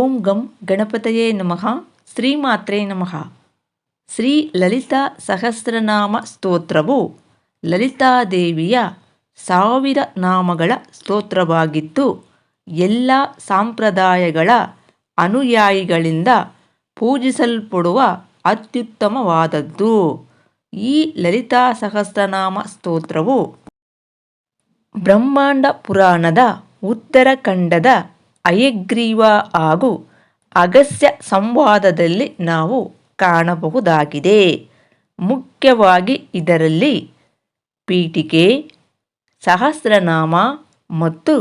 ಓಂ ಗಂ ಗಣಪತಯೇ ನಮಃ. ಶ್ರೀಮಾತ್ರೇ ನಮಃ. ಶ್ರೀ ಲಲಿತಾ ಸಹಸ್ರನಾಮ ಸ್ತೋತ್ರವು ಲಲಿತಾದೇವಿಯ ಸಾವಿರ ನಾಮಗಳ ಸ್ತೋತ್ರವಾಗಿದ್ದು, ಎಲ್ಲ ಸಂಪ್ರದಾಯಗಳ ಅನುಯಾಯಿಗಳಿಂದ ಪೂಜಿಸಲ್ಪಡುವ ಅತ್ಯುತ್ತಮವಾದದ್ದು. ಈ ಲಲಿತಾ ಸಹಸ್ರನಾಮ ಸ್ತೋತ್ರವು ಬ್ರಹ್ಮಾಂಡ ಪುರಾಣದ ಉತ್ತರಖಂಡದ ಹಯಗ್ರೀವ ಹಾಗೂ ಅಗಸ್ಯ ಸಂವಾದದಲ್ಲಿ ನಾವು ಕಾಣಬಹುದಾಗಿದೆ. ಮುಖ್ಯವಾಗಿ ಇದರಲ್ಲಿ ಪೀಠಿಕೆ, ಸಹಸ್ರನಾಮ ಮತ್ತು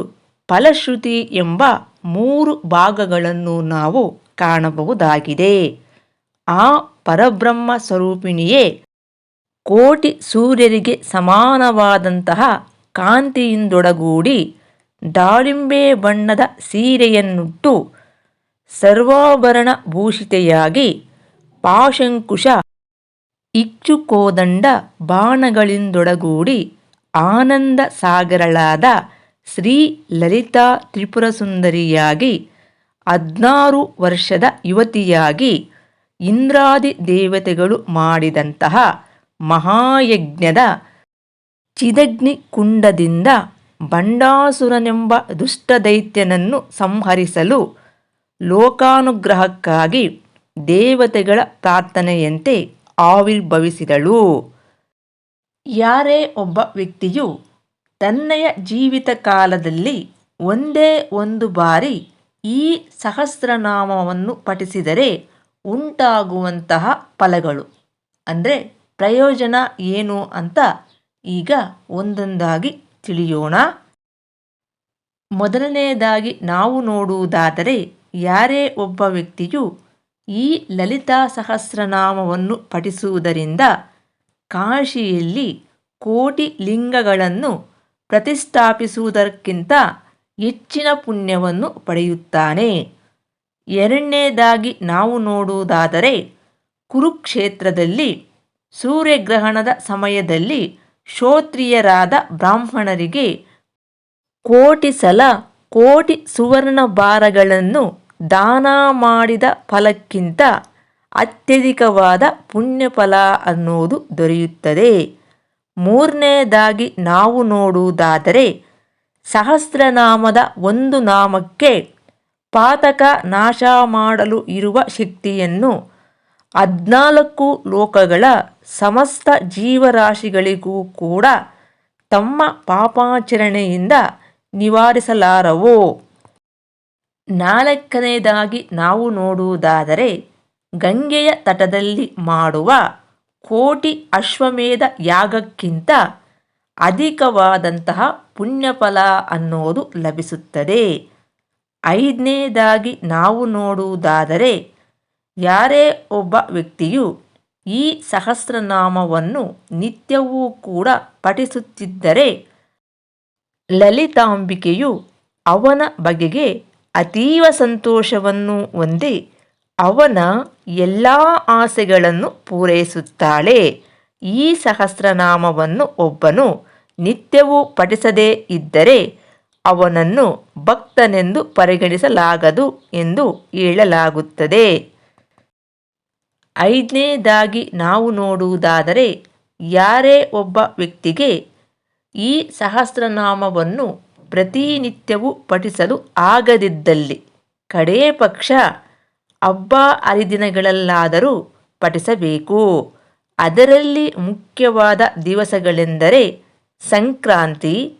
ಫಲಶ್ರುತಿ ಎಂಬ ಮೂರು ಭಾಗಗಳನ್ನು ನಾವು ಕಾಣಬಹುದಾಗಿದೆ. ಆ ಪರಬ್ರಹ್ಮ ಸ್ವರೂಪಿಣಿಯೇ ಕೋಟಿ ಸೂರ್ಯರಿಗೆ ಸಮಾನವಾದಂತಹ ಕಾಂತಿಯಿಂದೊಡಗೂಡಿ ದಾಳಿಂಬೆ ಬಣ್ಣದ ಸೀರೆಯನ್ನುಟ್ಟು ಸರ್ವಾಭರಣ ಭೂಷಿತೆಯಾಗಿ ಪಾಶಂಕುಶ ಇಚ್ಚುಕೋದಂಡ ಬಾಣಗಳಿಂದೊಡಗೂಡಿ ಆನಂದ ಸಾಗರಳಾದ ಶ್ರೀ ಲಲಿತಾ ತ್ರಿಪುರಸುಂದರಿಯಾಗಿ ಹದಿನಾರು ವರ್ಷದ ಯುವತಿಯಾಗಿ ಇಂದ್ರಾದಿ ದೇವತೆಗಳು ಮಾಡಿದಂತಹ ಮಹಾಯಜ್ಞದ ಚಿದಗ್ನಿ ಕುಂಡದಿಂದ ಬಂಡಾಸುರನೆಂಬ ದುಷ್ಟದೈತ್ಯನನ್ನು ಸಂಹರಿಸಲು ಲೋಕಾನುಗ್ರಹಕ್ಕಾಗಿ ದೇವತೆಗಳ ಪ್ರಾರ್ಥನೆಯಂತೆ ಆವಿರ್ಭವಿಸಿದಳು ಯಾರೇ ಒಬ್ಬ ವ್ಯಕ್ತಿಯು ತನ್ನೆಯ ಜೀವಿತ ಕಾಲದಲ್ಲಿ ಒಂದೇ ಒಂದು ಬಾರಿ ಈ ಸಹಸ್ರನಾಮವನ್ನು ಪಠಿಸಿದರೆ ಉಂಟಾಗುವಂತಹ ಫಲಗಳು. ಅಂದರೆ ಪ್ರಯೋಜನ ಏನು ಅಂತ ಈಗ ಒಂದೊಂದಾಗಿ ತಿಳಿಯೋಣ. ಮೊದಲನೆಯದಾಗಿ ನಾವು ನೋಡುವುದಾದರೆ, ಯಾರೇ ಒಬ್ಬ ವ್ಯಕ್ತಿಯು ಈ ಲಲಿತಾ ಸಹಸ್ರನಾಮವನ್ನು ಪಠಿಸುವುದರಿಂದ ಕಾಶಿಯಲ್ಲಿ ಕೋಟಿ ಲಿಂಗಗಳನ್ನು ಪ್ರತಿಷ್ಠಾಪಿಸುವುದಕ್ಕಿಂತ ಹೆಚ್ಚಿನ ಪುಣ್ಯವನ್ನು ಪಡೆಯುತ್ತಾನೆ. ಎರಡನೇದಾಗಿ ನಾವು ನೋಡುವುದಾದರೆ, ಕುರುಕ್ಷೇತ್ರದಲ್ಲಿ ಸೂರ್ಯಗ್ರಹಣದ ಸಮಯದಲ್ಲಿ ಶ್ರೋತ್ರಿಯರಾದ ಬ್ರಾಹ್ಮಣರಿಗೆ ಕೋಟಿ ಸಲ ಕೋಟಿ ಸುವರ್ಣ ಭಾರಗಳನ್ನು ದಾನ ಮಾಡಿದ ಫಲಕ್ಕಿಂತ ಅತ್ಯಧಿಕವಾದ ಪುಣ್ಯಫಲ ಅನ್ನೋದು ದೊರೆಯುತ್ತದೆ. ಮೂರನೇದಾಗಿ ನಾವು ನೋಡುವುದಾದರೆ ಸಹಸ್ರನಾಮದ ಒಂದು ನಾಮಕ್ಕೆ ಪಾತಕ ನಾಶ ಮಾಡಲು ಇರುವ ಶಕ್ತಿಯನ್ನು ಹದ್ನಾಲ್ಕು ಲೋಕಗಳ ಸಮಸ್ತ ಜೀವರಾಶಿಗಳಿಗೂ ಕೂಡ ತಮ್ಮ ಪಾಪಾಚರಣೆಯಿಂದ ನಿವಾರಿಸಲಾರವು. ನಾಲ್ಕನೇದಾಗಿ ನಾವು ನೋಡುವುದಾದರೆ, ಗಂಗೆಯ ತಟದಲ್ಲಿ ಮಾಡುವ ಕೋಟಿ ಅಶ್ವಮೇಧ ಯಾಗಕ್ಕಿಂತ ಅಧಿಕವಾದಂತಹ ಪುಣ್ಯಫಲ ಅನ್ನೋದು ಲಭಿಸುತ್ತದೆ. ಐದನೇದಾಗಿ ನಾವು ನೋಡುವುದಾದರೆ ಯಾರೇ ಒಬ್ಬ ವ್ಯಕ್ತಿಯು ಈ ಸಹಸ್ರನಾಮವನ್ನು ನಿತ್ಯವೂ ಕೂಡ ಪಠಿಸುತ್ತಿದ್ದರೆ ಲಲಿತಾಂಬಿಕೆಯು ಅವನ ಬಗೆಗೆ ಅತೀವ ಸಂತೋಷವನ್ನು ಹೊಂದಿ ಅವನ ಎಲ್ಲ ಆಸೆಗಳನ್ನು ಪೂರೈಸುತ್ತಾಳೆ. ಈ ಸಹಸ್ರನಾಮವನ್ನು ಒಬ್ಬನು ನಿತ್ಯವೂ ಪಠಿಸದೇ ಇದ್ದರೆ ಅವನನ್ನು ಭಕ್ತನೆಂದು ಪರಿಗಣಿಸಲಾಗದು ಎಂದು ಹೇಳಲಾಗುತ್ತದೆ. ಐದನೇದಾಗಿ ನಾವು ನೋಡುವುದಾದರೆ ಯಾರೇ ಒಬ್ಬ ವ್ಯಕ್ತಿಗೆ ಈ ಸಹಸ್ರನಾಮವನ್ನು ಪ್ರತಿನಿತ್ಯವೂ ಪಠಿಸಲು ಆಗದಿದ್ದಲ್ಲಿ ಕಡೇ ಪಕ್ಷ ಹಬ್ಬ ಹರಿದಿನಗಳಲ್ಲಾದರೂ ಪಠಿಸಬೇಕು. ಅದರಲ್ಲಿ ಮುಖ್ಯವಾದ ದಿವಸಗಳೆಂದರೆ ಸಂಕ್ರಾಂತಿ,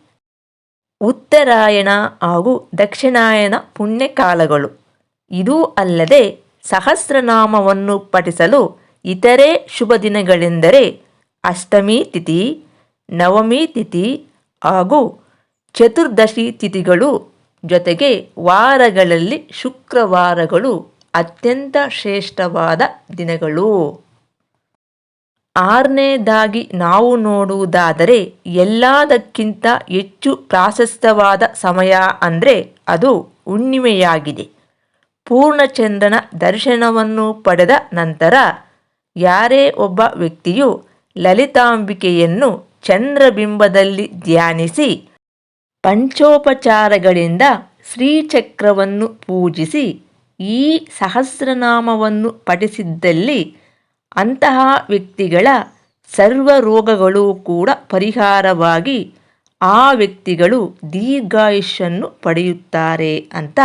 ಉತ್ತರಾಯಣ ಹಾಗೂ ದಕ್ಷಿಣಾಯನ ಪುಣ್ಯಕಾಲಗಳು. ಇದೂ ಅಲ್ಲದೆ ಸಹಸ್ರನಾಮವನ್ನು ಪಠಿಸಲು ಇತರೆ ಶುಭ ದಿನಗಳೆಂದರೆ ಅಷ್ಟಮಿ ತಿಥಿ, ನವಮಿ ತಿಥಿ ಹಾಗೂ ಚತುರ್ದಶಿ ತಿಥಿಗಳು. ಜೊತೆಗೆ ವಾರಗಳಲ್ಲಿ ಶುಕ್ರವಾರಗಳು ಅತ್ಯಂತ ಶ್ರೇಷ್ಠವಾದ ದಿನಗಳು. ಆರನೇದಾಗಿ ನಾವು ನೋಡುವುದಾದರೆ ಎಲ್ಲದಕ್ಕಿಂತ ಹೆಚ್ಚು ಪ್ರಾಶಸ್ತ್ಯವಾದ ಸಮಯ ಅಂದರೆ ಅದು ಹುಣ್ಣಿಮೆಯಾಗಿದೆ. ಪೂರ್ಣಚಂದ್ರನ ದರ್ಶನವನ್ನು ಪಡೆದ ನಂತರ ಯಾರೇ ಒಬ್ಬ ವ್ಯಕ್ತಿಯು ಲಲಿತಾಂಬಿಕೆಯನ್ನು ಚಂದ್ರಬಿಂಬದಲ್ಲಿ ಧ್ಯಾನಿಸಿ ಪಂಚೋಪಚಾರಗಳಿಂದ ಶ್ರೀಚಕ್ರವನ್ನು ಪೂಜಿಸಿ ಈ ಸಹಸ್ರನಾಮವನ್ನು ಪಠಿಸಿದ್ದಲ್ಲಿ ಅಂತಹ ವ್ಯಕ್ತಿಗಳ ಸರ್ವ ರೋಗಗಳು ಕೂಡ ಪರಿಹಾರವಾಗಿ ಆ ವ್ಯಕ್ತಿಗಳು ದೀರ್ಘಾಯುಷ್ಯನ್ನು ಪಡೆಯುತ್ತಾರೆ ಅಂತ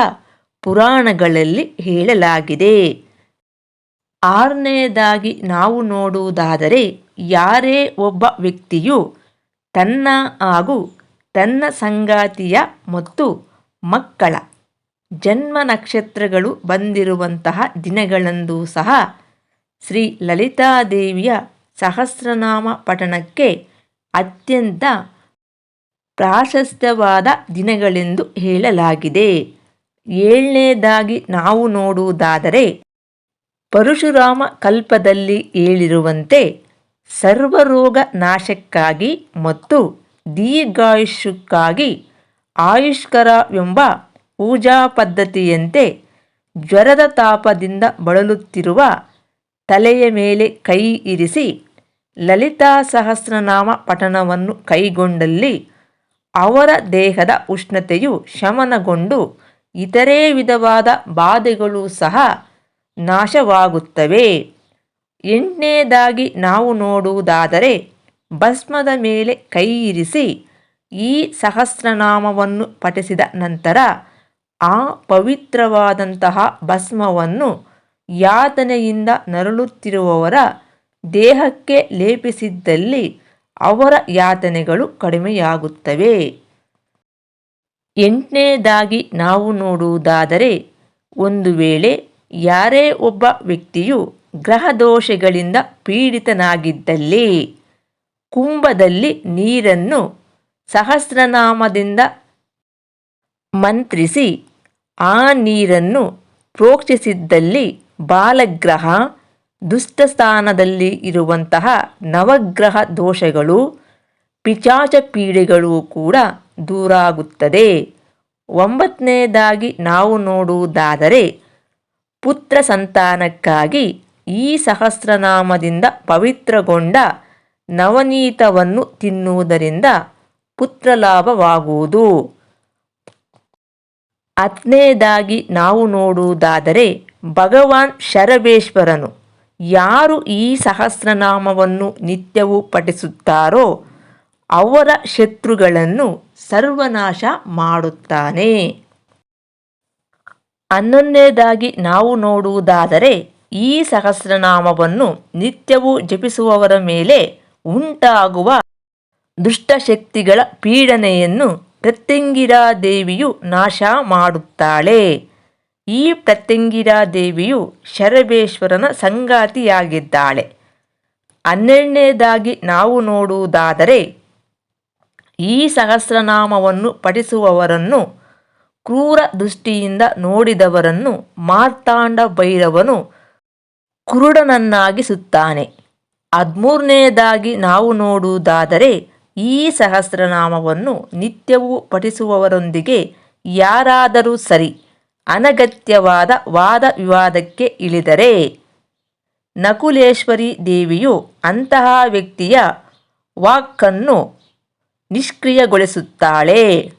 ಪುರಾಣಗಳಲ್ಲಿ ಹೇಳಲಾಗಿದೆ. ಆರನೆಯದಾಗಿ ನಾವು ನೋಡುವುದಾದರೆ, ಯಾರೇ ಒಬ್ಬ ವ್ಯಕ್ತಿಯು ತನ್ನ ಹಾಗೂ ತನ್ನ ಸಂಗಾತಿಯ ಮತ್ತು ಮಕ್ಕಳ ಜನ್ಮ ನಕ್ಷತ್ರಗಳು ಬಂದಿರುವಂತಹ ದಿನಗಳಂದು ಸಹ ಶ್ರೀ ಲಲಿತಾದೇವಿಯ ಸಹಸ್ರನಾಮ ಪಠಣಕ್ಕೆ ಅತ್ಯಂತ ಪ್ರಾಶಸ್ತ್ಯವಾದ ದಿನಗಳೆಂದು ಹೇಳಲಾಗಿದೆ. ಏಳನೇದಾಗಿ ನಾವು ನೋಡುವುದಾದರೆ, ಪರಶುರಾಮ ಕಲ್ಪದಲ್ಲಿ ಹೇಳಿರುವಂತೆ ಸರ್ವರೋಗ ನಾಶಕ್ಕಾಗಿ ಮತ್ತು ದೀರ್ಘಾಯುಷ್ಯಕ್ಕಾಗಿ ಆಯುಷ್ಕರವೆಂಬ ಪೂಜಾ ಪದ್ಧತಿಯಂತೆ ಜ್ವರದ ತಾಪದಿಂದ ಬಳಲುತ್ತಿರುವ ತಲೆಯ ಮೇಲೆ ಕೈ ಇರಿಸಿ ಲಲಿತಾ ಸಹಸ್ರನಾಮ ಪಠಣವನ್ನು ಕೈಗೊಂಡಲ್ಲಿ ಅವರ ದೇಹದ ಉಷ್ಣತೆಯು ಶಮನಗೊಂಡು ಇತರೆ ವಿಧವಾದ ಬಾಧೆಗಳು ಸಹ ನಾಶವಾಗುತ್ತವೆ. ಎಂಟನೇದಾಗಿ ನಾವು ನೋಡುವುದಾದರೆ, ಭಸ್ಮದ ಮೇಲೆ ಕೈ ಇರಿಸಿ ಈ ಸಹಸ್ರನಾಮವನ್ನು ಪಠಿಸಿದ ನಂತರ ಆ ಪವಿತ್ರವಾದಂತಹ ಭಸ್ಮವನ್ನು ಯಾತನೆಯಿಂದ ನರಳುತ್ತಿರುವವರ ದೇಹಕ್ಕೆ ಲೇಪಿಸಿದ್ದಲ್ಲಿ ಅವರ ಯಾತನೆಗಳು ಕಡಿಮೆಯಾಗುತ್ತವೆ. ಎಂಟನೇದಾಗಿ ನಾವು ನೋಡುವುದಾದರೆ, ಒಂದು ವೇಳೆ ಯಾರೇ ಒಬ್ಬ ವ್ಯಕ್ತಿಯು ಗ್ರಹ ದೋಷಗಳಿಂದ ಪೀಡಿತನಾಗಿದ್ದಲ್ಲಿ, ಕುಂಭದಲ್ಲಿ ನೀರನ್ನು ಸಹಸ್ರನಾಮದಿಂದ ಮಂತ್ರಿಸಿ, ಆ ನೀರನ್ನು ಪ್ರೋಕ್ಷಿಸಿದ್ದಲ್ಲಿ ಬಾಲಗ್ರಹ ದುಷ್ಟಸ್ಥಾನದಲ್ಲಿ ಇರುವಂತಹ ನವಗ್ರಹ ದೋಷಗಳು ಪಿಚಾಚ ಪೀಡೆಗಳು ಕೂಡ ದೂರಾಗುತ್ತದೆ. ಒಂಬತ್ತನೇದಾಗಿ ನಾವು ನೋಡುವುದಾದರೆ, ಪುತ್ರ ಸಂತಾನಕ್ಕಾಗಿ ಈ ಸಹಸ್ರನಾಮದಿಂದ ಪವಿತ್ರಗೊಂಡ ನವನೀತವನ್ನು ತಿನ್ನುವುದರಿಂದ ಪುತ್ರಲಾಭವಾಗುವುದು. ಹತ್ತನೇದಾಗಿ ನಾವು ನೋಡುವುದಾದರೆ, ಭಗವಾನ್ ಶರಬೇಶ್ವರನು ಯಾರು ಈ ಸಹಸ್ರನಾಮವನ್ನು ನಿತ್ಯವೂ ಪಠಿಸುತ್ತಾರೋ ಅವರ ಶತ್ರುಗಳನ್ನು ಸರ್ವನಾಶ ಮಾಡುತ್ತಾನೆ. ಹನ್ನೊಂದನೇದಾಗಿ ನಾವು ನೋಡುವುದಾದರೆ, ಈ ಸಹಸ್ರನಾಮವನ್ನು ನಿತ್ಯವೂ ಜಪಿಸುವವರ ಮೇಲೆ ಉಂಟಾಗುವ ದುಷ್ಟಶಕ್ತಿಗಳ ಪೀಡನೆಯನ್ನು ಪ್ರತ್ಯಂಗಿರಾ ದೇವಿಯು ನಾಶ ಮಾಡುತ್ತಾಳೆ. ಈ ಪ್ರತ್ಯಂಗಿರಾ ದೇವಿಯು ಶರಬೇಶ್ವರನ ಸಂಗಾತಿಯಾಗಿದ್ದಾಳೆ. ಹನ್ನೆರಡನೇದಾಗಿ ನಾವು ನೋಡುವುದಾದರೆ ಈ ಸಹಸ್ರನಾಮವನ್ನು ಪಠಿಸುವವರನ್ನು ಕ್ರೂರ ದೃಷ್ಟಿಯಿಂದ ನೋಡಿದವರನ್ನು ಮಾರ್ತಾಂಡ ಭೈರವನು ಕುರುಡನನ್ನಾಗಿಸುತ್ತಾನೆ ಹದಿಮೂರನೆಯದಾಗಿ ನಾವು ನೋಡುವುದಾದರೆ ಈ ಸಹಸ್ರನಾಮವನ್ನು ನಿತ್ಯವೂ ಪಠಿಸುವವರೊಂದಿಗೆ ಯಾರಾದರೂ ಸರಿ ಅನಗತ್ಯವಾದ ವಾದ ವಿವಾದಕ್ಕೆ ಇಳಿದರೆ ನಕುಲೇಶ್ವರಿ ದೇವಿಯು ಅಂತಹ ವ್ಯಕ್ತಿಯ ವಾಕ್ಕನ್ನು ನಿಷ್ಕ್ರಿಯಗೊಳಿಸುತ್ತಾಳೆ.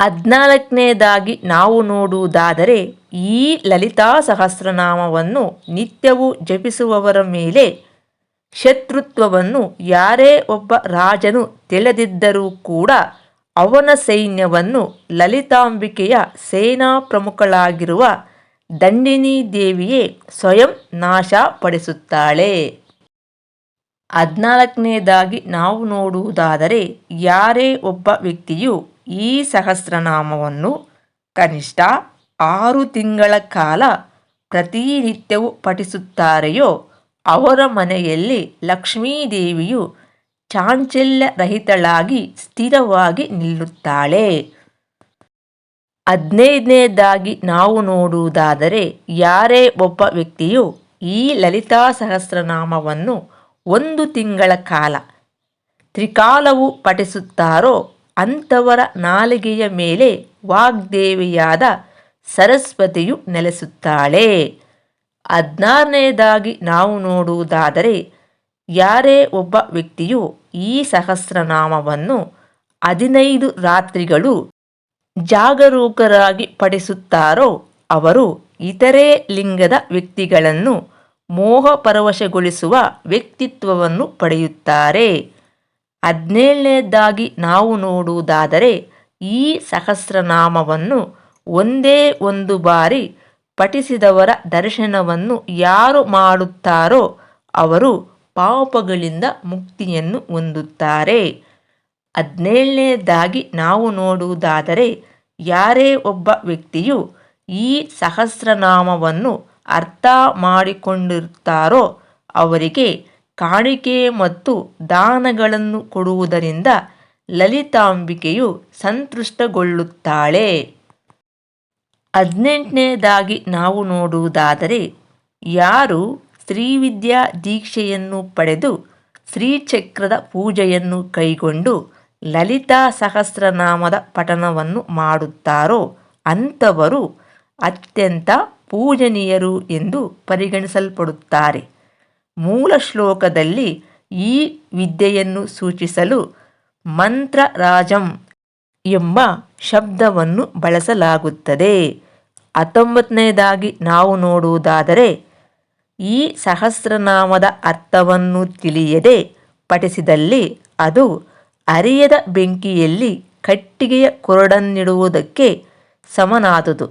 ಹದಿನಾಲ್ಕನೇದಾಗಿ ನಾವು ನೋಡುವುದಾದರೆ, ಈ ಲಲಿತಾ ಸಹಸ್ರನಾಮವನ್ನು ನಿತ್ಯವೂ ಜಪಿಸುವವರ ಮೇಲೆ ಶತ್ರುತ್ವವನ್ನು ಯಾರೇ ಒಬ್ಬ ರಾಜನು ತಿಳಿದಿದ್ದರೂ ಕೂಡ ಅವನ ಸೈನ್ಯವನ್ನು ಲಲಿತಾಂಬಿಕೆಯ ಸೇನಾ ಪ್ರಮುಖಳಾಗಿರುವ ದಂಡಿನಿ ದೇವಿಯೇ ಸ್ವಯಂ ನಾಶಪಡಿಸುತ್ತಾಳೆ. ಹದಿನಾಲ್ಕನೇದಾಗಿ ನಾವು ನೋಡುವುದಾದರೆ ಯಾರೇ ಒಬ್ಬ ವ್ಯಕ್ತಿಯು ಈ ಸಹಸ್ರನಾಮವನ್ನು ಕನಿಷ್ಠ ಆರು ತಿಂಗಳ ಕಾಲ ಪ್ರತಿನಿತ್ಯವೂ ಪಠಿಸುತ್ತಾರೆಯೋ, ಅವರ ಮನೆಯಲ್ಲಿ ಲಕ್ಷ್ಮೀದೇವಿಯು ಚಾಂಚಲ್ಯರಹಿತಳಾಗಿ ಸ್ಥಿರವಾಗಿ ನಿಲ್ಲುತ್ತಾಳೆ. ಹದಿನೈದನೇದಾಗಿ ನಾವು ನೋಡುವುದಾದರೆ ಯಾರೇ ಒಬ್ಬ ವ್ಯಕ್ತಿಯು ಈ ಲಲಿತಾ ಸಹಸ್ರನಾಮವನ್ನು ಒಂದು ತಿಂಗಳ ಕಾಲ ತ್ರಿಕಾಲವು ಪಠಿಸುತ್ತಾರೋ ಅಂಥವರ ನಾಲಿಗೆಯ ಮೇಲೆ ವಾಗ್ದೇವಿಯಾದ ಸರಸ್ವತಿಯು ನೆಲೆಸುತ್ತಾಳೆ. ಹದಿನಾರನೇದಾಗಿ ನಾವು ನೋಡುವುದಾದರೆ ಯಾರೇ ಒಬ್ಬ ವ್ಯಕ್ತಿಯು ಈ ಸಹಸ್ರನಾಮವನ್ನು ಹದಿನೈದು ರಾತ್ರಿಗಳು ಜಾಗರೂಕರಾಗಿ ಪಡಿಸುತ್ತಾರೋ ಅವರು ಇತರೆ ಲಿಂಗದ ವ್ಯಕ್ತಿಗಳನ್ನು ಮೋಹಪರವಶಗೊಳಿಸುವ ವ್ಯಕ್ತಿತ್ವವನ್ನು ಪಡೆಯುತ್ತಾರೆ. ಹದಿನೇಳನೇದಾಗಿ ನಾವು ನೋಡುವುದಾದರೆ, ಈ ಸಹಸ್ರನಾಮವನ್ನು ಒಂದೇ ಒಂದು ಬಾರಿ ಪಠಿಸಿದವರ ದರ್ಶನವನ್ನು ಯಾರು ಮಾಡುತ್ತಾರೋ ಅವರು ಪಾಪಗಳಿಂದ ಮುಕ್ತಿಯನ್ನು ಹೊಂದುತ್ತಾರೆ. ಹದಿನೇಳನೇದಾಗಿ ನಾವು ನೋಡುವುದಾದರೆ, ಯಾರೇ ಒಬ್ಬ ವ್ಯಕ್ತಿಯು ಈ ಸಹಸ್ರನಾಮವನ್ನು ಅರ್ಥ ಮಾಡಿಕೊಂಡಿರುತ್ತಾರೋ ಅವರಿಗೆ ಕಾಣಿಕೆ ಮತ್ತು ದಾನಗಳನ್ನು ಕೊಡುವುದರಿಂದ ಲಲಿತಾಂಬಿಕೆಯು ಸಂತುಷ್ಟಗೊಳ್ಳುತ್ತಾಳೆ. ಹದಿನೆಂಟನೇದಾಗಿ ನಾವು ನೋಡುವುದಾದರೆ, ಯಾರು ಶ್ರೀವಿದ್ಯಾ ದೀಕ್ಷೆಯನ್ನು ಪಡೆದು ಶ್ರೀಚಕ್ರದ ಪೂಜೆಯನ್ನು ಕೈಗೊಂಡು ಲಲಿತಾ ಸಹಸ್ರನಾಮದ ಪಠಣವನ್ನು ಮಾಡುತ್ತಾರೋ ಅಂಥವರು ಅತ್ಯಂತ ಪೂಜನೀಯರು ಎಂದು ಪರಿಗಣಿಸಲ್ಪಡುತ್ತಾರೆ. ಮೂಲ ಶ್ಲೋಕದಲ್ಲಿ ಈ ವಿದ್ಯೆಯನ್ನು ಸೂಚಿಸಲು ಮಂತ್ರರಾಜಂ ಎಂಬ ಶಬ್ದವನ್ನು ಬಳಸಲಾಗುತ್ತದೆ. ಹತ್ತೊಂಬತ್ತನೇದಾಗಿ ನಾವು ನೋಡುವುದಾದರೆ, ಈ ಸಹಸ್ರನಾಮದ ಅರ್ಥವನ್ನು ತಿಳಿಯದೆ ಪಠಿಸಿದಲ್ಲಿ ಅದು ಅರಿಯದ ಬೆಂಕಿಯಲ್ಲಿ ಕಟ್ಟಿಗೆಯ ಕೊರಡನ್ನಿಡುವುದಕ್ಕೆ ಸಮನಾದುದು.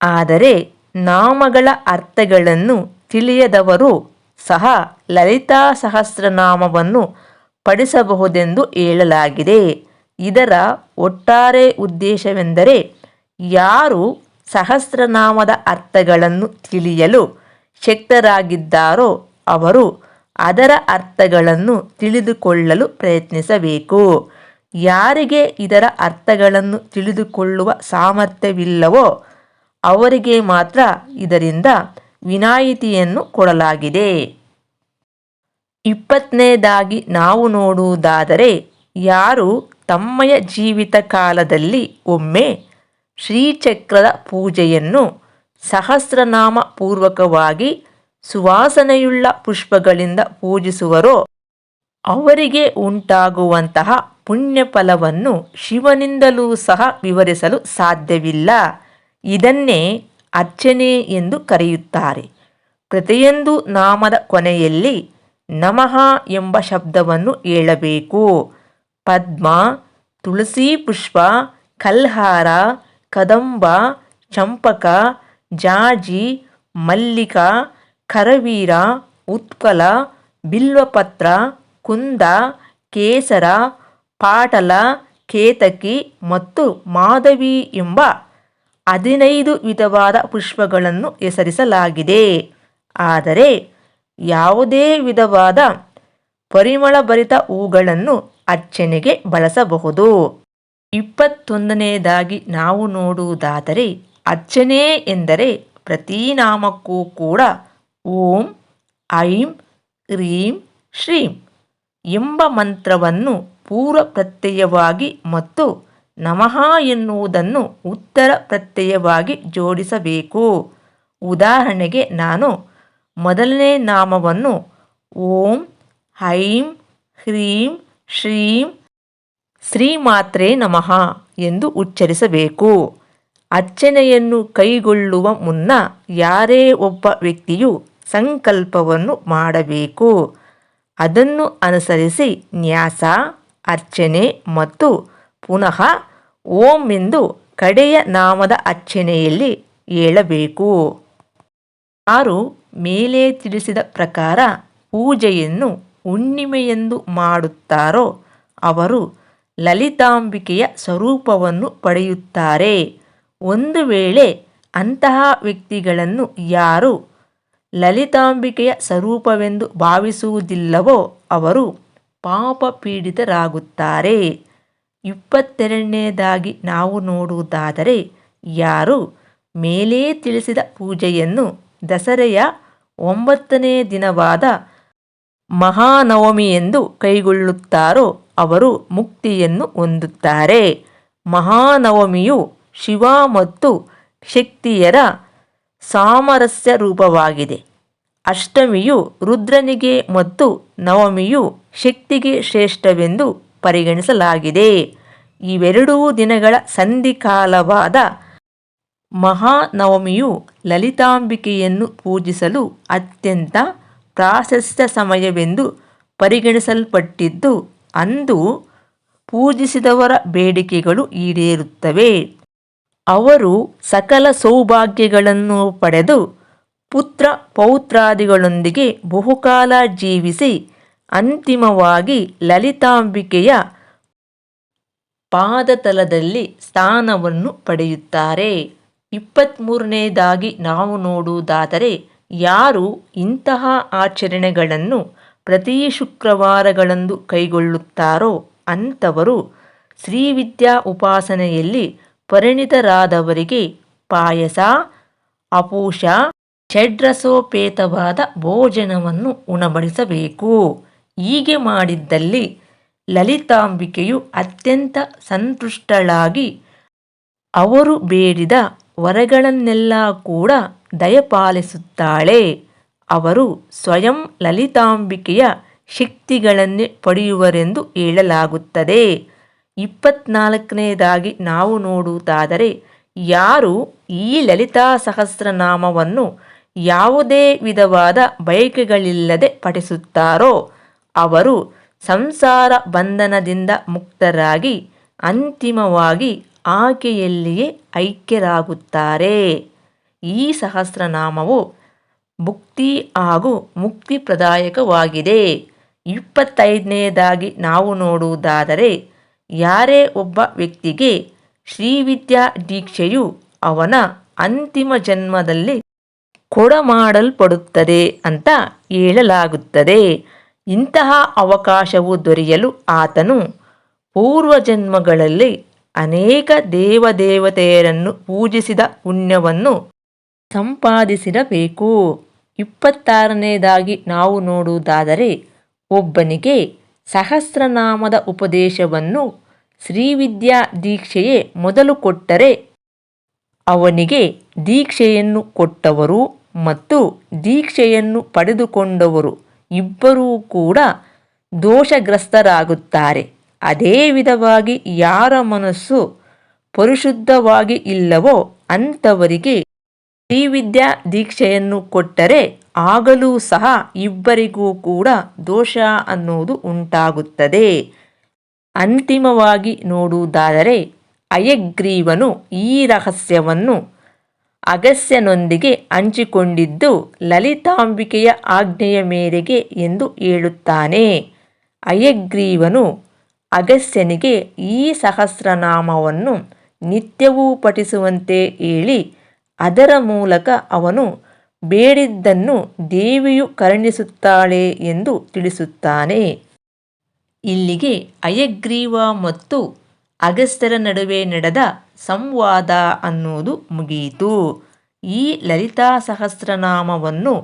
ಆದರೆ ನಾಮಗಳ ಅರ್ಥಗಳನ್ನು ತಿಳಿಯದವರು ಸಹ ಲಲಿತಾ ಸಹಸ್ರನಾಮವನ್ನು ಪಡಿಸಬಹುದೆಂದು ಹೇಳಲಾಗಿದೆ. ಇದರ ಒಟ್ಟಾರೆ ಉದ್ದೇಶವೆಂದರೆ ಯಾರು ಸಹಸ್ರನಾಮದ ಅರ್ಥಗಳನ್ನು ತಿಳಿಯಲು ಶಕ್ತರಾಗಿದ್ದಾರೋ ಅವರು ಅದರ ಅರ್ಥಗಳನ್ನು ತಿಳಿದುಕೊಳ್ಳಲು ಪ್ರಯತ್ನಿಸಬೇಕು. ಯಾರಿಗೆ ಇದರ ಅರ್ಥಗಳನ್ನು ತಿಳಿದುಕೊಳ್ಳುವ ಸಾಮರ್ಥ್ಯವಿಲ್ಲವೋ ಅವರಿಗೆ ಮಾತ್ರ ಇದರಿಂದ ವಿನಾಯಿತಿಯನ್ನು ಕೊಡಲಾಗಿದೆ. ಇಪ್ಪತ್ತನೇದಾಗಿ ನಾವು ನೋಡುವುದಾದರೆ, ಯಾರು ತಮ್ಮಯ ಜೀವಿತ ಕಾಲದಲ್ಲಿ ಒಮ್ಮೆ ಶ್ರೀಚಕ್ರದ ಪೂಜೆಯನ್ನು ಸಹಸ್ರನಾಮ ಪೂರ್ವಕವಾಗಿ ಸುವಾಸನೆಯುಳ್ಳ ಪುಷ್ಪಗಳಿಂದ ಪೂಜಿಸುವರೋ, ಅವರಿಗೆ ಉಂಟಾಗುವಂತಹ ಪುಣ್ಯಫಲವನ್ನು ಶಿವನಿಂದಲೂ ಸಹ ವಿವರಿಸಲು ಸಾಧ್ಯವಿಲ್ಲ. ಇದನ್ನೇ ಅರ್ಚನೆ ಎಂದು ಕರೆಯುತ್ತಾರೆ. ಪ್ರತಿಯೊಂದು ನಾಮದ ಕೊನೆಯಲ್ಲಿ ನಮಃ ಎಂಬ ಶಬ್ದವನ್ನು ಹೇಳಬೇಕು. ಪದ್ಮ, ತುಳಸಿ ಪುಷ್ಪ, ಕಲ್ಹಾರ, ಕದಂಬ, ಚಂಪಕ, ಜಾಜಿ, ಮಲ್ಲಿಕ, ಕರವೀರ ಉತ್ಪಲ ಬಿಲ್ವಪತ್ರ, ಕುಂದ, ಕೇಸರ, ಪಾಟಲ, ಕೇತಕಿ ಮತ್ತು ಮಾಧವಿ ಎಂಬ ಹದಿನೈದು ವಿಧವಾದ ಪುಷ್ಪಗಳನ್ನು ಹೆಸರಿಸಲಾಗಿದೆ. ಆದರೆ ಯಾವುದೇ ವಿಧವಾದ ಪರಿಮಳಭರಿತ ಹೂಗಳನ್ನು ಅರ್ಚನೆಗೆ ಬಳಸಬಹುದು. ಇಪ್ಪತ್ತೊಂದನೆಯದಾಗಿ ನಾವು ನೋಡುವುದಾದರೆ ಅರ್ಚನೆ ಎಂದರೆ ಪ್ರತಿ ನಾಮಕ್ಕೂ ಕೂಡ ಓಂ, ಐಂ, ಹ್ರೀಂ, ಶ್ರೀಂ ಎಂಬ ಮಂತ್ರವನ್ನು ಪೂರ್ವ ಪ್ರತ್ಯಯವಾಗಿ ಮತ್ತು ನಮಃ ಎನ್ನುವುದನ್ನು ಉತ್ತರ ಪ್ರತ್ಯಯವಾಗಿ ಜೋಡಿಸಬೇಕು. ಉದಾಹರಣೆಗೆ ನಾನು ಮೊದಲನೇ ನಾಮವನ್ನು ಓಂ, ಹೈಂ, ಹ್ರೀಂ, ಶ್ರೀಂ, ಶ್ರೀಮಾತ್ರೇ ನಮಃ ಎಂದು ಉಚ್ಚರಿಸಬೇಕು. ಅರ್ಚನೆಯನ್ನು ಕೈಗೊಳ್ಳುವ ಮುನ್ನ ಯಾರೇ ಒಬ್ಬ ವ್ಯಕ್ತಿಯು ಸಂಕಲ್ಪವನ್ನು ಮಾಡಬೇಕು. ಅದನ್ನು ಅನುಸರಿಸಿ ನ್ಯಾಸ, ಅರ್ಚನೆ ಮತ್ತು ಪುನಃ ಓಂ ಎಂದು ಕಡೆಯ ನಾಮದ ಅರ್ಚನೆಯಲ್ಲಿ ಹೇಳಬೇಕು ಯಾರು ಮೇಲೆ ತಿಳಿಸಿದ ಪ್ರಕಾರ ಪೂಜೆಯನ್ನು ಹುಣ್ಣಿಮೆಯೆಂದು ಮಾಡುತ್ತಾರೋ ಅವರು ಲಲಿತಾಂಬಿಕೆಯ ಸ್ವರೂಪವನ್ನು ಪಡೆಯುತ್ತಾರೆ. ಒಂದು ವೇಳೆ ಅಂತಹ ವ್ಯಕ್ತಿಗಳನ್ನು ಯಾರು ಲಲಿತಾಂಬಿಕೆಯ ಸ್ವರೂಪವೆಂದು ಭಾವಿಸುವುದಿಲ್ಲವೋ ಅವರು ಪಾಪ ಪೀಡಿತರಾಗುತ್ತಾರೆ. ಇಪ್ಪತ್ತೆರಡನೇದಾಗಿ ನಾವು ನೋಡುವುದಾದರೆ, ಯಾರು ಮೇಲೇ ತಿಳಿಸಿದ ಪೂಜೆಯನ್ನು ದಸರೆಯ ಒಂಬತ್ತನೇ ದಿನವಾದ ಮಹಾನವಮಿಯೆಂದು ಕೈಗೊಳ್ಳುತ್ತಾರೋ ಅವರು ಮುಕ್ತಿಯನ್ನು ಹೊಂದುತ್ತಾರೆ. ಮಹಾನವಮಿಯು ಶಿವ ಮತ್ತು ಶಕ್ತಿಯರ ಸಾಮರಸ್ಯ ರೂಪವಾಗಿದೆ. ಅಷ್ಟಮಿಯು ರುದ್ರನಿಗೆ ಮತ್ತು ನವಮಿಯು ಶಕ್ತಿಗೆ ಶ್ರೇಷ್ಠವೆಂದು ಪರಿಗಣಿಸಲಾಗಿದೆ. ಇವೆರಡೂ ದಿನಗಳ ಸಂಧಿಕಾಲವಾದ ಮಹಾನವಮಿಯು ಲಲಿತಾಂಬಿಕೆಯನ್ನು ಪೂಜಿಸಲು ಅತ್ಯಂತ ಪ್ರಾಶಸ್ತ್ಯ ಸಮಯವೆಂದು ಪರಿಗಣಿಸಲ್ಪಟ್ಟಿದ್ದು, ಅಂದು ಪೂಜಿಸಿದವರ ಬೇಡಿಕೆಗಳು ಈಡೇರುತ್ತವೆ. ಅವರು ಸಕಲ ಸೌಭಾಗ್ಯಗಳನ್ನು ಪಡೆದು ಪುತ್ರ ಪೌತ್ರಾದಿಗಳೊಂದಿಗೆ ಬಹುಕಾಲ ಜೀವಿಸಿ ಅಂತಿಮವಾಗಿ ಲಲಿತಾಂಬಿಕೆಯ ಪಾದತಲದಲ್ಲಿ ಸ್ಥಾನವನ್ನು ಪಡೆಯುತ್ತಾರೆ. ಇಪ್ಪತ್ತ್ಮೂರನೇದಾಗಿ ನಾವು ನೋಡುವುದಾದರೆ, ಯಾರು ಇಂತಹ ಆಚರಣೆಗಳನ್ನು ಪ್ರತಿ ಶುಕ್ರವಾರಗಳಂದು ಕೈಗೊಳ್ಳುತ್ತಾರೋ ಅಂಥವರು ಶ್ರೀವಿದ್ಯಾ ಉಪಾಸನೆಯಲ್ಲಿ ಪರಿಣಿತರಾದವರಿಗೆ ಪಾಯಸ, ಅಪೂಷ, ಷಡ್ರಸೋಪೇತವಾದ ಭೋಜನವನ್ನು ಉಣಬಡಿಸಬೇಕು. ಹೀಗೆ ಮಾಡಿದ್ದಲ್ಲಿ ಲಲಿತಾಂಬಿಕೆಯು ಅತ್ಯಂತ ಸಂತುಷ್ಟಳಾಗಿ ಅವರು ಬೇಡಿದ ವರಗಳನ್ನೆಲ್ಲ ಕೂಡ ದಯಪಾಲಿಸುತ್ತಾಳೆ. ಅವರು ಸ್ವಯಂ ಲಲಿತಾಂಬಿಕೆಯ ಶಕ್ತಿಗಳನ್ನೇ ಪಡೆಯುವರೆಂದು ಹೇಳಲಾಗುತ್ತದೆ. ಇಪ್ಪತ್ನಾಲ್ಕನೇದಾಗಿ ನಾವು ನೋಡುವುದಾದರೆ, ಯಾರು ಈ ಲಲಿತಾ ಸಹಸ್ರನಾಮವನ್ನು ಯಾವುದೇ ವಿಧವಾದ ಬಯಕೆಗಳಿಲ್ಲದೆ ಪಠಿಸುತ್ತಾರೋ ಅವರು ಸಂಸಾರ ಬಂಧನದಿಂದ ಮುಕ್ತರಾಗಿ ಅಂತಿಮವಾಗಿ ಆಕೆಯಲ್ಲಿಯೇ ಐಕ್ಯರಾಗುತ್ತಾರೆ. ಈ ಸಹಸ್ರನಾಮವು ಮುಕ್ತಿ ಹಾಗೂ ಮುಕ್ತಿ ಪ್ರದಾಯಕವಾಗಿದೆ. ಇಪ್ಪತ್ತೈದನೆಯದಾಗಿ ನಾವು ನೋಡುವುದಾದರೆ, ಯಾರೇ ಒಬ್ಬ ವ್ಯಕ್ತಿಗೆ ಶ್ರೀವಿದ್ಯಾ ದೀಕ್ಷೆಯು ಅವನ ಅಂತಿಮ ಜನ್ಮದಲ್ಲಿ ಕೊಡಮಾಡಲ್ಪಡುತ್ತದೆ ಅಂತ ಹೇಳಲಾಗುತ್ತದೆ. ಇಂತಹ ಅವಕಾಶವು ದೊರೆಯಲು ಆತನು ಪೂರ್ವಜನ್ಮಗಳಲ್ಲಿ ಅನೇಕ ದೇವದೇವತೆಯರನ್ನು ಪೂಜಿಸಿದ ಪುಣ್ಯವನ್ನು ಸಂಪಾದಿಸಿರಬೇಕು. ಇಪ್ಪತ್ತಾರನೇದಾಗಿ ನಾವು ನೋಡುವುದಾದರೆ ಒಬ್ಬನಿಗೆ ಸಹಸ್ರನಾಮದ ಉಪದೇಶವನ್ನು ಶ್ರೀವಿದ್ಯಾ ದೀಕ್ಷೆಯೇ ಮೊದಲು ಕೊಟ್ಟರೆ ಅವನಿಗೆ ದೀಕ್ಷೆಯನ್ನು ಕೊಟ್ಟವರು ಮತ್ತು ದೀಕ್ಷೆಯನ್ನು ಪಡೆದುಕೊಂಡವರು. ಇಬ್ಬರೂ ಕೂಡ ದೋಷಗ್ರಸ್ತರಾಗುತ್ತಾರೆ. ಅದೇ ವಿಧವಾಗಿ ಯಾರ ಮನಸ್ಸು ಪರಿಶುದ್ಧವಾಗಿ ಇಲ್ಲವೋ ಅಂಥವರಿಗೆ ಶ್ರೀವಿದ್ಯಾ ದೀಕ್ಷೆಯನ್ನು ಕೊಟ್ಟರೆ ಆಗಲೂ ಸಹ ಇಬ್ಬರಿಗೂ ಕೂಡ ದೋಷ ಅನ್ನೋದು ಉಂಟಾಗುತ್ತದೆ. ಅಂತಿಮವಾಗಿ ನೋಡುವುದಾದರೆ ಅಯಗ್ರೀವನು ಈ ರಹಸ್ಯವನ್ನು ಅಗಸ್ಯನೊಂದಿಗೆ ಹಂಚಿಕೊಂಡಿದ್ದು ಲಲಿತಾಂಬಿಕೆಯ ಆಜ್ಞೆಯ ಮೇರೆಗೆ ಎಂದು ಹೇಳುತ್ತಾನೆ. ಅಯಗ್ರೀವನು ಅಗಸ್ಯನಿಗೆ ಈ ಸಹಸ್ರನಾಮವನ್ನು ನಿತ್ಯವೂ ಪಠಿಸುವಂತೆ ಹೇಳಿ, ಅದರ ಮೂಲಕ ಅವನು ಬೇಡಿದ್ದನ್ನು ದೇವಿಯು ಕರುಣಿಸುತ್ತಾಳೆ ಎಂದು ತಿಳಿಸುತ್ತಾನೆ. ಇಲ್ಲಿಗೆ ಅಯಗ್ರೀವ ಮತ್ತು ಅಗಸ್ತ್ಯರ ನಡುವೆ ನಡೆದ ಸಂವಾದ ಅನ್ನುವುದು ಮುಗಿಯಿತು. ಈ ಲಲಿತಾ ಸಹಸ್ರನಾಮವನ್ನು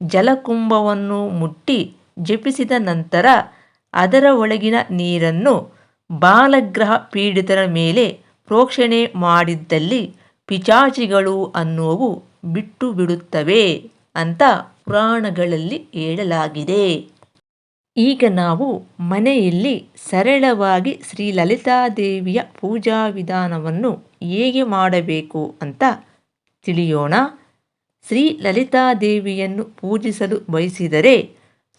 ಜಲಕುಂಭವನ್ನು ಮುಟ್ಟಿ ಜಪಿಸಿದ ನಂತರ ಅದರ ಒಳಗಿನ ನೀರನ್ನು ಬಾಲಗ್ರಹ ಪೀಡಿತರ ಮೇಲೆ ಪ್ರೋಕ್ಷಣೆ ಮಾಡಿದ್ದಲ್ಲಿ ಪಿಚಾಚಿಗಳು ಅನ್ನುವು ಬಿಟ್ಟು ಬಿಡುತ್ತವೆ ಅಂತ ಪುರಾಣಗಳಲ್ಲಿ ಹೇಳಲಾಗಿದೆ. ಈಗ ನಾವು ಮನೆಯಲ್ಲಿ ಸರಳವಾಗಿ ಶ್ರೀ ಲಲಿತಾದೇವಿಯ ಪೂಜಾ ವಿಧಾನವನ್ನು ಹೇಗೆ ಮಾಡಬೇಕು ಅಂತ ತಿಳಿಯೋಣ. ಶ್ರೀ ಲಲಿತಾದೇವಿಯನ್ನು ಪೂಜಿಸಲು ಬಯಸಿದರೆ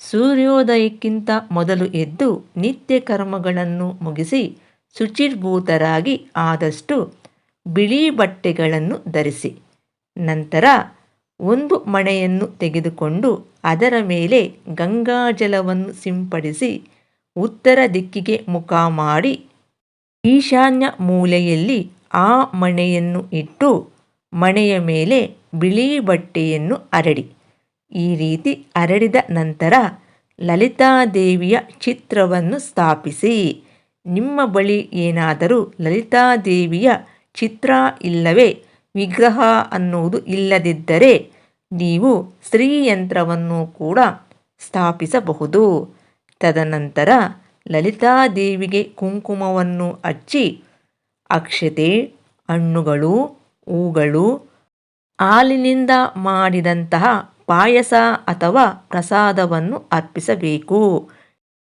ಸೂರ್ಯೋದಯಕ್ಕಿಂತ ಮೊದಲು ಎದ್ದು ನಿತ್ಯ ಕರ್ಮಗಳನ್ನು ಮುಗಿಸಿ ಶುಚಿರ್ಭೂತರಾಗಿ ಆದಷ್ಟು ಬಿಳಿ ಬಟ್ಟೆಗಳನ್ನು ಧರಿಸಿ. ನಂತರ ಒಂದು ಮಣೆಯನ್ನು ತೆಗೆದುಕೊಂಡು ಅದರ ಮೇಲೆ ಗಂಗಾಜಲವನ್ನು ಸಿಂಪಡಿಸಿ ಉತ್ತರ ದಿಕ್ಕಿಗೆ ಮುಖ ಮಾಡಿ ಈಶಾನ್ಯ ಮೂಲೆಯಲ್ಲಿ ಆ ಮಣೆಯನ್ನು ಇಟ್ಟು ಮಣೆಯ ಮೇಲೆ ಬಿಳಿ ಬಟ್ಟೆಯನ್ನು ಅರಡಿ. ಈ ರೀತಿ ಅರಡಿದ ನಂತರ ಲಲಿತಾದೇವಿಯ ಚಿತ್ರವನ್ನು ಸ್ಥಾಪಿಸಿ. ನಿಮ್ಮ ಬಳಿ ಏನಾದರೂ ಲಲಿತಾದೇವಿಯ ಚಿತ್ರ ಇಲ್ಲವೇ ವಿಗ್ರಹ ಅನ್ನುವುದು ಇಲ್ಲದಿದ್ದರೆ ನೀವು ಸ್ತ್ರೀಯಂತ್ರವನ್ನು ಕೂಡ ಸ್ಥಾಪಿಸಬಹುದು. ತದನಂತರ ಲಲಿತಾದೇವಿಗೆ ಕುಂಕುಮವನ್ನು ಹಚ್ಚಿ ಅಕ್ಷತೆ, ಹಣ್ಣುಗಳು, ಹೂಗಳು, ಹಾಲಿನಿಂದ ಮಾಡಿದಂತಹ ಪಾಯಸ ಅಥವಾ ಪ್ರಸಾದವನ್ನು ಅರ್ಪಿಸಬೇಕು.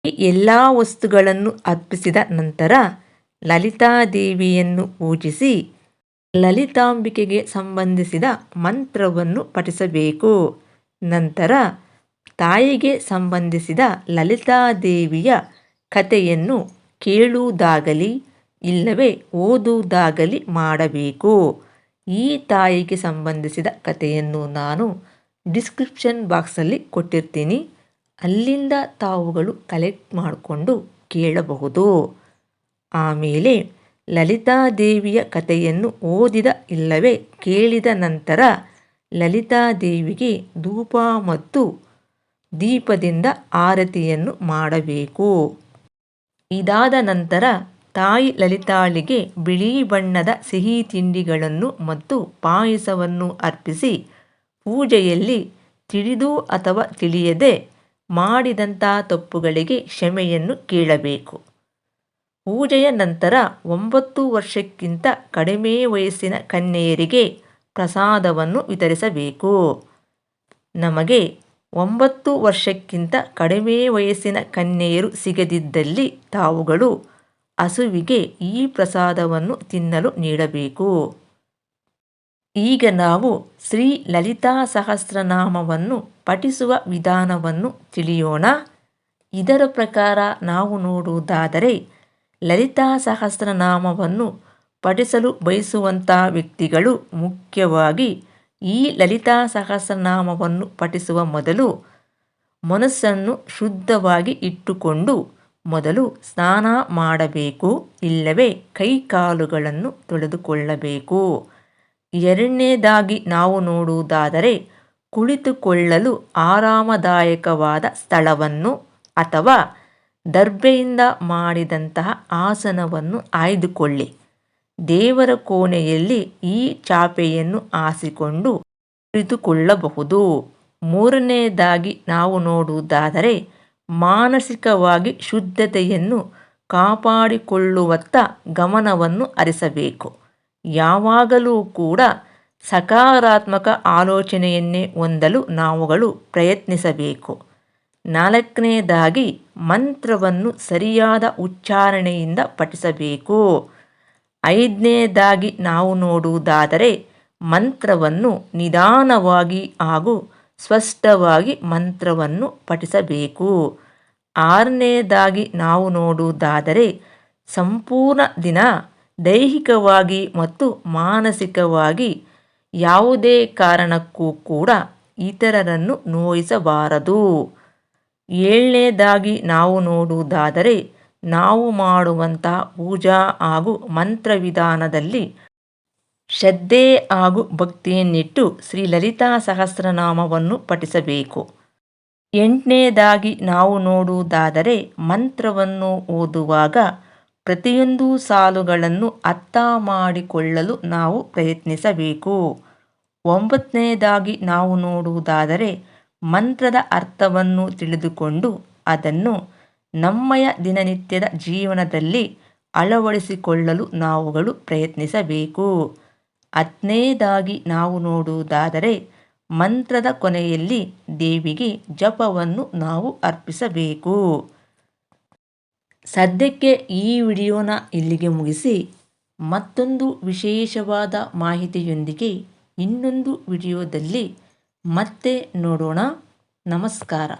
ಈ ಎಲ್ಲ ವಸ್ತುಗಳನ್ನು ಅರ್ಪಿಸಿದ ನಂತರ ಲಲಿತಾದೇವಿಯನ್ನು ಪೂಜಿಸಿ ಲಲಿತಾಂಬಿಕೆಗೆ ಸಂಬಂಧಿಸಿದ ಮಂತ್ರವನ್ನು ಪಠಿಸಬೇಕು. ನಂತರ ತಾಯಿಗೆ ಸಂಬಂಧಿಸಿದ ಲಲಿತಾದೇವಿಯ ಕಥೆಯನ್ನು ಕೇಳುವುದಾಗಲಿ ಇಲ್ಲವೇ ಓದುವುದಾಗಲಿ ಮಾಡಬೇಕು. ಈ ತಾಯಿಗೆ ಸಂಬಂಧಿಸಿದ ಕಥೆಯನ್ನು ನಾನು ಡಿಸ್ಕ್ರಿಪ್ಷನ್ ಬಾಕ್ಸಲ್ಲಿ ಕೊಟ್ಟಿರ್ತೀನಿ. ಅಲ್ಲಿಂದ ತಾವುಗಳು ಕಲೆಕ್ಟ್ ಮಾಡಿಕೊಂಡು ಕೇಳಬಹುದು. ಆಮೇಲೆ ಲಲಿತಾದೇವಿಯ ಕಥೆಯನ್ನು ಓದಿದ ಇಲ್ಲವೇ ಕೇಳಿದ ನಂತರ ಲಲಿತಾದೇವಿಗೆ ಧೂಪ ಮತ್ತು ದೀಪದಿಂದ ಆರತಿಯನ್ನು ಮಾಡಬೇಕು. ಇದಾದ ನಂತರ ತಾಯಿ ಲಲಿತಾಳಿಗೆ ಬಿಳಿ ಬಣ್ಣದ ಸಿಹಿ ತಿಂಡಿಗಳನ್ನು ಮತ್ತು ಪಾಯಸವನ್ನು ಅರ್ಪಿಸಿ ಪೂಜೆಯಲ್ಲಿ ತಿಳಿದು ಅಥವಾ ತಿಳಿಯದೆ ಮಾಡಿದಂಥ ತಪ್ಪುಗಳಿಗೆ ಕ್ಷಮೆಯನ್ನು ಕೇಳಬೇಕು. ಪೂಜೆಯ ನಂತರ ಒಂಬತ್ತು ವರ್ಷಕ್ಕಿಂತ ಕಡಿಮೆ ವಯಸ್ಸಿನ ಕನ್ಯೆಯರಿಗೆ ಪ್ರಸಾದವನ್ನು ವಿತರಿಸಬೇಕು. ನಮಗೆ ಒಂಬತ್ತು ವರ್ಷಕ್ಕಿಂತ ಕಡಿಮೆ ವಯಸ್ಸಿನ ಕನ್ಯೆಯರು ಸಿಗದಿದ್ದಲ್ಲಿ ತಾವುಗಳು ಹಸುವಿಗೆ ಈ ಪ್ರಸಾದವನ್ನು ತಿನ್ನಲು ನೀಡಬೇಕು. ಈಗ ನಾವು ಶ್ರೀ ಲಲಿತಾ ಸಹಸ್ರನಾಮವನ್ನು ಪಠಿಸುವ ವಿಧಾನವನ್ನು ತಿಳಿಯೋಣ. ಇದರ ಪ್ರಕಾರ ನಾವು ನೋಡುವುದಾದರೆ ಲಲಿತಾ ಸಹಸ್ರನಾಮವನ್ನು ಪಠಿಸಲು ಬಯಸುವಂಥ ವ್ಯಕ್ತಿಗಳು ಮುಖ್ಯವಾಗಿ ಈ ಲಲಿತಾ ಸಹಸ್ರನಾಮವನ್ನು ಪಠಿಸುವ ಮೊದಲು ಮನಸ್ಸನ್ನು ಶುದ್ಧವಾಗಿ ಇಟ್ಟುಕೊಂಡು ಮೊದಲು ಸ್ನಾನ ಮಾಡಬೇಕು, ಇಲ್ಲವೇ ಕೈಕಾಲುಗಳನ್ನು ತೊಳೆದುಕೊಳ್ಳಬೇಕು. ಎರಡನೇದಾಗಿ ನಾವು ನೋಡುವುದಾದರೆ ಕುಳಿತುಕೊಳ್ಳಲು ಆರಾಮದಾಯಕವಾದ ಸ್ಥಳವನ್ನು ಅಥವಾ ದರ್ಬೆಯಿಂದ ಮಾಡಿದಂತಹ ಆಸನವನ್ನು ಆಯ್ದುಕೊಳ್ಳಿ. ದೇವರ ಕೋಣೆಯಲ್ಲಿ ಈ ಚಾಪೆಯನ್ನು ಆಸಿಕೊಂಡು ಕುಳಿತುಕೊಳ್ಳಬಹುದು. ಮೂರನೆಯದಾಗಿ ನಾವು ನೋಡುವುದಾದರೆ, ಮಾನಸಿಕವಾಗಿ ಶುದ್ಧತೆಯನ್ನು ಕಾಪಾಡಿಕೊಳ್ಳುವತ್ತ ಗಮನವನ್ನು ಅರಿಸಬೇಕು ಯಾವಾಗಲೂ ಕೂಡ ಸಕಾರಾತ್ಮಕ ಆಲೋಚನೆಯನ್ನೇ ಹೊಂದಲು ನಾವುಗಳು ಪ್ರಯತ್ನಿಸಬೇಕು. ನಾಲ್ಕನೆಯದಾಗಿ ಮಂತ್ರವನ್ನು ಸರಿಯಾದ ಉಚ್ಚಾರಣೆಯಿಂದ ಪಠಿಸಬೇಕು. ಐದನೇದಾಗಿ ನಾವು ನೋಡುವುದಾದರೆ ಮಂತ್ರವನ್ನು ನಿಧಾನವಾಗಿ ಹಾಗೂ ಸ್ಪಷ್ಟವಾಗಿ ಮಂತ್ರವನ್ನು ಪಠಿಸಬೇಕು. ಆರನೇದಾಗಿ ನಾವು ನೋಡುವುದಾದರೆ ಸಂಪೂರ್ಣ ದಿನ ದೈಹಿಕವಾಗಿ ಮತ್ತು ಮಾನಸಿಕವಾಗಿ ಯಾವುದೇ ಕಾರಣಕ್ಕೂ ಕೂಡ ಇತರರನ್ನು ನೋಯಿಸಬಾರದು. ಏಳನೇದಾಗಿ ನಾವು ನೋಡುವುದಾದರೆ ನಾವು ಮಾಡುವಂಥ ಪೂಜಾ ಹಾಗೂ ಮಂತ್ರ ವಿಧಾನದಲ್ಲಿ ಶ್ರದ್ಧೆ ಹಾಗೂ ಭಕ್ತಿಯನ್ನಿಟ್ಟು ಶ್ರೀ ಲಲಿತಾ ಸಹಸ್ರನಾಮವನ್ನು ಪಠಿಸಬೇಕು. ಎಂಟನೇದಾಗಿ ನಾವು ನೋಡುವುದಾದರೆ ಮಂತ್ರವನ್ನು ಓದುವಾಗ ಪ್ರತಿಯೊಂದು ಸಾಲುಗಳನ್ನು ಅರ್ಥ ಮಾಡಿಕೊಳ್ಳಲು ನಾವು ಪ್ರಯತ್ನಿಸಬೇಕು. ಒಂಬತ್ತನೇದಾಗಿ ನಾವು ನೋಡುವುದಾದರೆ ಮಂತ್ರದ ಅರ್ಥವನ್ನು ತಿಳಿದುಕೊಂಡು ಅದನ್ನು ನಮ್ಮಯ ದಿನನಿತ್ಯದ ಜೀವನದಲ್ಲಿ ಅಳವಡಿಸಿಕೊಳ್ಳಲು ನಾವುಗಳು ಪ್ರಯತ್ನಿಸಬೇಕು. ಹತ್ತನೇದಾಗಿ ನಾವು ನೋಡುವುದಾದರೆ, ಮಂತ್ರದ ಕೊನೆಯಲ್ಲಿ ದೇವಿಗೆ ಜಪವನ್ನು ನಾವು ಅರ್ಪಿಸಬೇಕು. ಸದ್ಯಕ್ಕೆ ಈ ವಿಡಿಯೋನ ಇಲ್ಲಿಗೆ ಮುಗಿಸಿ, ಮತ್ತೊಂದು ವಿಶೇಷವಾದ ಮಾಹಿತಿಯೊಂದಿಗೆ ಇನ್ನೊಂದು ವಿಡಿಯೋದಲ್ಲಿ ಮತ್ತೆ ನೋಡೋಣ. ನಮಸ್ಕಾರ.